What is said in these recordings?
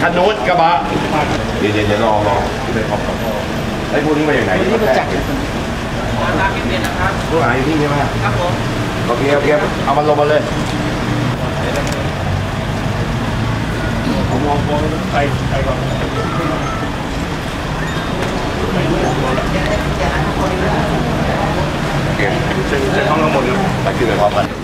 คันนู้นกระบะเดี๋ยวเดี๋ยวเดี๋ยวรอรอไปขอบขอบไอ้พวกนี้มาอย่างไหนนี่มาจากผู้หายอยู่ที่นี่ไหมครับผมโอเคโอเคเอามันลงมาเลยผมมองมองไปไปก่อนโอเคเช็คเช็คห้องทั้งหมดเลยไปขึ้นไปพร้อมกัน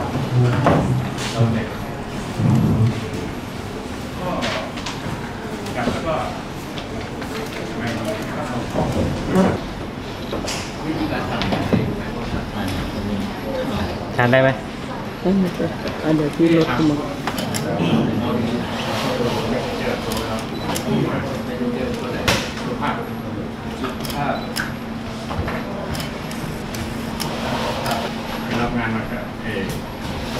ทำเนี่ยเองไหมว่าทานได้ไหมนั่นนะจ๊ะอันเดี๋ยวที่รถขึ้นมา ภาพ รับงานมากับเอ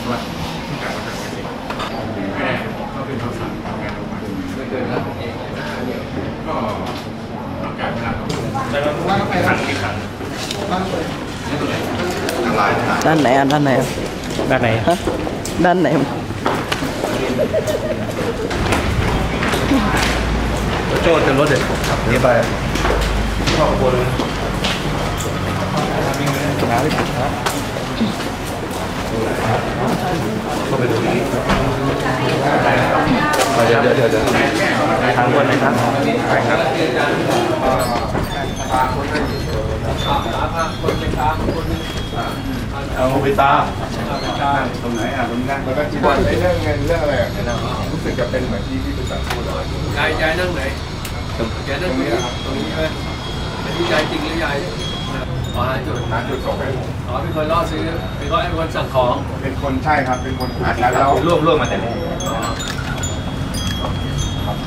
วัดที่กลับมาจากวัดเองแค่เขาเป็นคำสั่งทำงานออกมา ไม่เกินแล้วเองนะเดียว ก็ประกาศเวลาเขาแต่เราต้องไป ขันกี่ขันทางไลน์นะด้านไหนอะด้านไหนอะด้านไหนฮะด้านไหนโจ้จะรถเด็ดขับนี้ไปครอบครัวเลยน้ำไม่ถึงครับก็ไปดูนี้เดี๋ยวเดี๋ยวเดี๋ยวเดี๋ยวทางบนนะครับไปครับ เอาไปตาตรงไหนอะตรงนั้นแล้วก็จีบอลเรื่องเงินเรื่องอะไรรู้สึกจะเป็นเหมือนที่พี่ตุสันพูดเลยยายยายนั่งไหนยายนั่งตรงนี้ตรงนี้ใช่ไหมเป็นที่ยายจริงหรือยายอ๋อหาจุดหาจุดส่งให้ผมอ๋อเป็นคนล่อซื้อเป็นคนเป็นคนสั่งของ เป็นคนใช่ครับ เป็นคนหาแล้วร่วมร่วมมาแต่แรก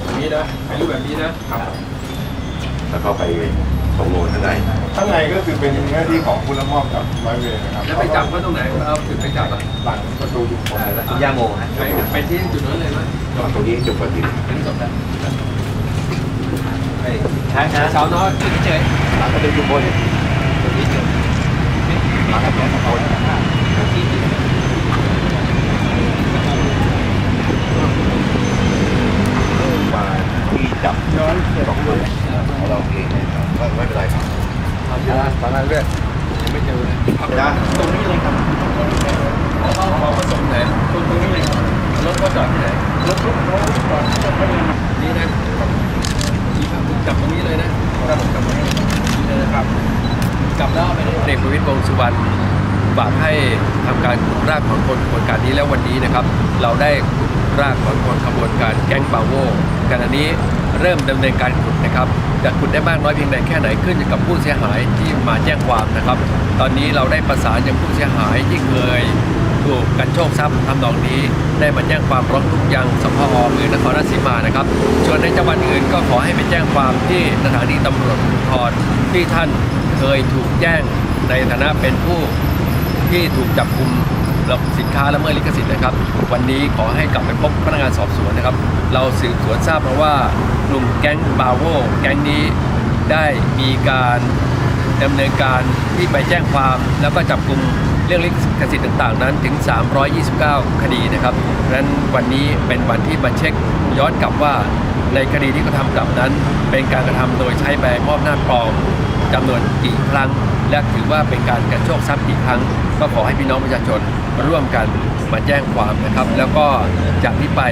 แบบนี้นะเป็นรูปแบบนี้นะแล้วก็ไป ส่งโลนได้ข้างในก็คือเป็นหน้าที่ของผู้รับมอบกับร้อยเวรนะครับแล้วไปจับเขาตรงไหนเอาจุดไปจับอะหลังประตูทุกคนย่าโมฮะไปไปที่จุดนั้นเลยไหมตรงนี้จุดปฏิทินเป็นจบแล้วช้างช้างสาวน้อยเฉยหลังก็เป็นจุดบนตรงนี้เฉยหลังก็เป็นจุดบนมาที่จับย้อนสองคนของเราเองนะครับก็ไม่เป็นไรครับ ทำยาฟังอะไรด้วยยังไม่เจอเลย นะตรงนี้เลยครับเขาเขาผสมไหนตรงตรงนี้เลยครับรถก็จอดที่ไหนรถรถเขาจอดนี่นะนี่ครับจับตรงนี้เลยนะครับจับตรงนี้เลยนะครับจับแล้วไปเด็กประวิตรวงษ์สุวรรณฝากให้ทำการขุดรากถอนคนขบวนการนี้แล้ววันนี้นะครับ เราได้ขุดรากถอนคนขบวนการแก๊งบาโวขณะนี้ เริ่มดำเนินการขุดนะครับจะขุดได้มากน้อยเพียงใดแค่ไหนขึ้นอยู่กับผู้เสียหายที่มาแจ้งความนะครับ ตอนนี้เราได้ประสานยังผู้เสียหายที่เคยถูกกันโชคทรัพย์ทำนองนี้ ได้มาแจ้งความร้องทุกข์ยังสพอหรือนครราชสีมานะครับส่วนในจังหวัดอื่นก็ขอให้ไปแจ้งความที่สถานีตำรวจภูธรที่ท่านเคยถูกแจ้งในฐานะเป็นผู้ที่ถูกจับกลุ่มรับสินค้าละเมิดลิขสิทธิ์นะครับ วันนี้ขอให้กลับไปพบพนักงานสอบสวนนะครับ เราสืบสวนทราบมาว่า กลุ่มแก๊งบาโวแก๊งนี้ได้มีการดำเนินการที่ไปแจ้งความแล้วก็จับกลุ่มเรื่องลิขสิทธิ์ต่างๆ นั้นถึง 329 คดีนะครับดังนั้นวันนี้เป็นวันที่มาเช็คย้อนกลับว่าในคดีที่เขาทำกลับนั้น เป็นการกระทำโดยใช้ใบมอบหน้าปลอมจำนวนกี่ครั้ง และถือว่าเป็นการกันโชคทรัพย์กี่ครั้ง ก็ขอให้พี่น้องประชาชนร่วมกันมาแจ้งความนะครับ แล้วก็จากนี้ไป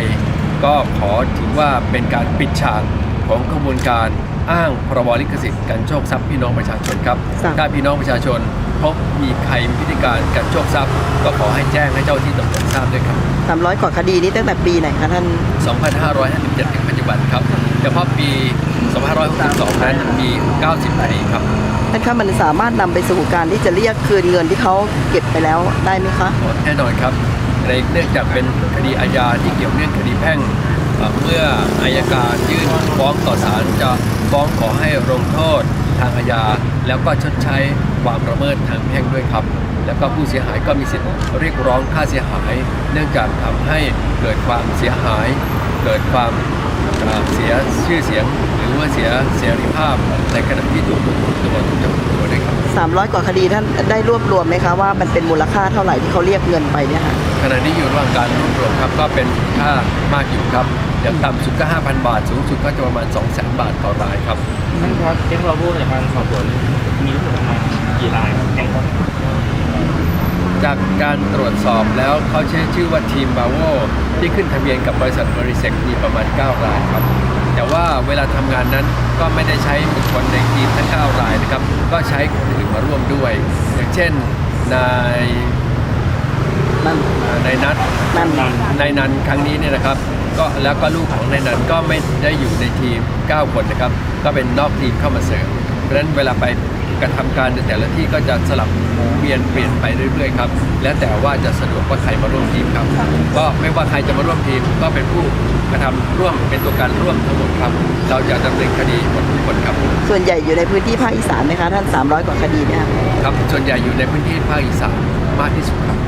ก็ขอถือว่าเป็นการปิดฉากของขบวนการอ้างพรบลิขสิทธิ์กันโชคทรัพย์พี่น้องประชาชนครับครับ ถ้าพี่น้องประชาชนพบมีใครมีพฤติการกันโชคทรัพย์ ก็ขอให้แจ้งให้เจ้าที่ตำรวจทราบด้วยครับสามร้อยกว่าคดีนี้ตั้งแต่ปีไหนคะท่าน 2557 ถึงปัจจุบันครับเฉพาะปี 2562 นั้นมี 90คดีครับท่านคะมันสามารถนำไปสู่การที่จะเรียกคืนเงินที่เขาเก็บไปแล้วได้ไหมคะแน่นอนครับ ในเนื่องจากเป็นคดีอาญาที่เกี่ยวเนื่องคดีแพ่งเมื่ออายการยื่นฟ้องต่อศาลจะฟ้องขอให้ลงโทษทางอาญาแล้วก็ชดใช้ความละเมิดทางแพ่งด้วยครับ แล้วก็ผู้เสียหายก็มีสิทธิ์เรียกร้องค่าเสียหาย เนื่องจากทำให้เกิดความเสียหาย เกิดความเอ่อเสียชื่อเสียง หรือว่าเสียเสรีภาพในขณะที่ถูกควบคุมตัวถูกจับ 300 กว่าคดีท่านได้รวบรวมไหมคะว่ามันเป็นมูลค่าเท่าไหร่ที่เขาเรียกเงินไปเนี่ยค่ะขณะนี้อยู่ระหว่างการรวบรวมครับก็เป็นค่ามากอยู่ครับอย่างต่ำสุดก็ 5,000 บาท สูงสุดก็จะประมาณ 200,000 บาทต่อรายครับท่านครับเช็คเราพูดในการสอบสวนมีทั้งหมดประมาณกี่รายครับแก๊งครับจากการตรวจสอบแล้วเขาใช้ชื่อว่าทีมบาโวที่ขึ้นทะเบียนกับบริษัทบริเซกมีประมาณ 9 รายครับ แต่ว่าเวลาทำงานนั้นก็ไม่ได้ใช้บุคคลในทีมทั้ง9ราย นะครับ ก็ใช้คนอื่นมาร่วมด้วย อย่างเช่นนายนั่นนายนัทนั่นนายนันครั้งนี้เนี่ยนะครับ ก็แล้วก็ลูกของนายนันก็ไม่ได้อยู่ในทีม 9 คนนะครับ ก็เป็นนอกทีมเข้ามาเสริมเพราะฉะนั้นเวลาไปกระทำการในแต่ละที่ก็จะสลับหมุนเวียนเปลี่ยนไปเรื่อยๆครับ แล้วแต่ว่าจะสะดวกว่าใครมาร่วมทีมครับ ก็ไม่ว่าใครจะมาร่วมทีมก็เป็นผู้ กระทำร่วมเป็นตัวการร่วมทั้งหมดครับ เราจะดำเนินคดีหมดทุกคนครับ ส่วนใหญ่อยู่ในพื้นที่ภาคอีสานไหมคะท่าน 300 กว่าคดีเนี่ยค่ะครับ ส่วนใหญ่อยู่ในพื้นที่ภาคอีสานมากที่สุดครับ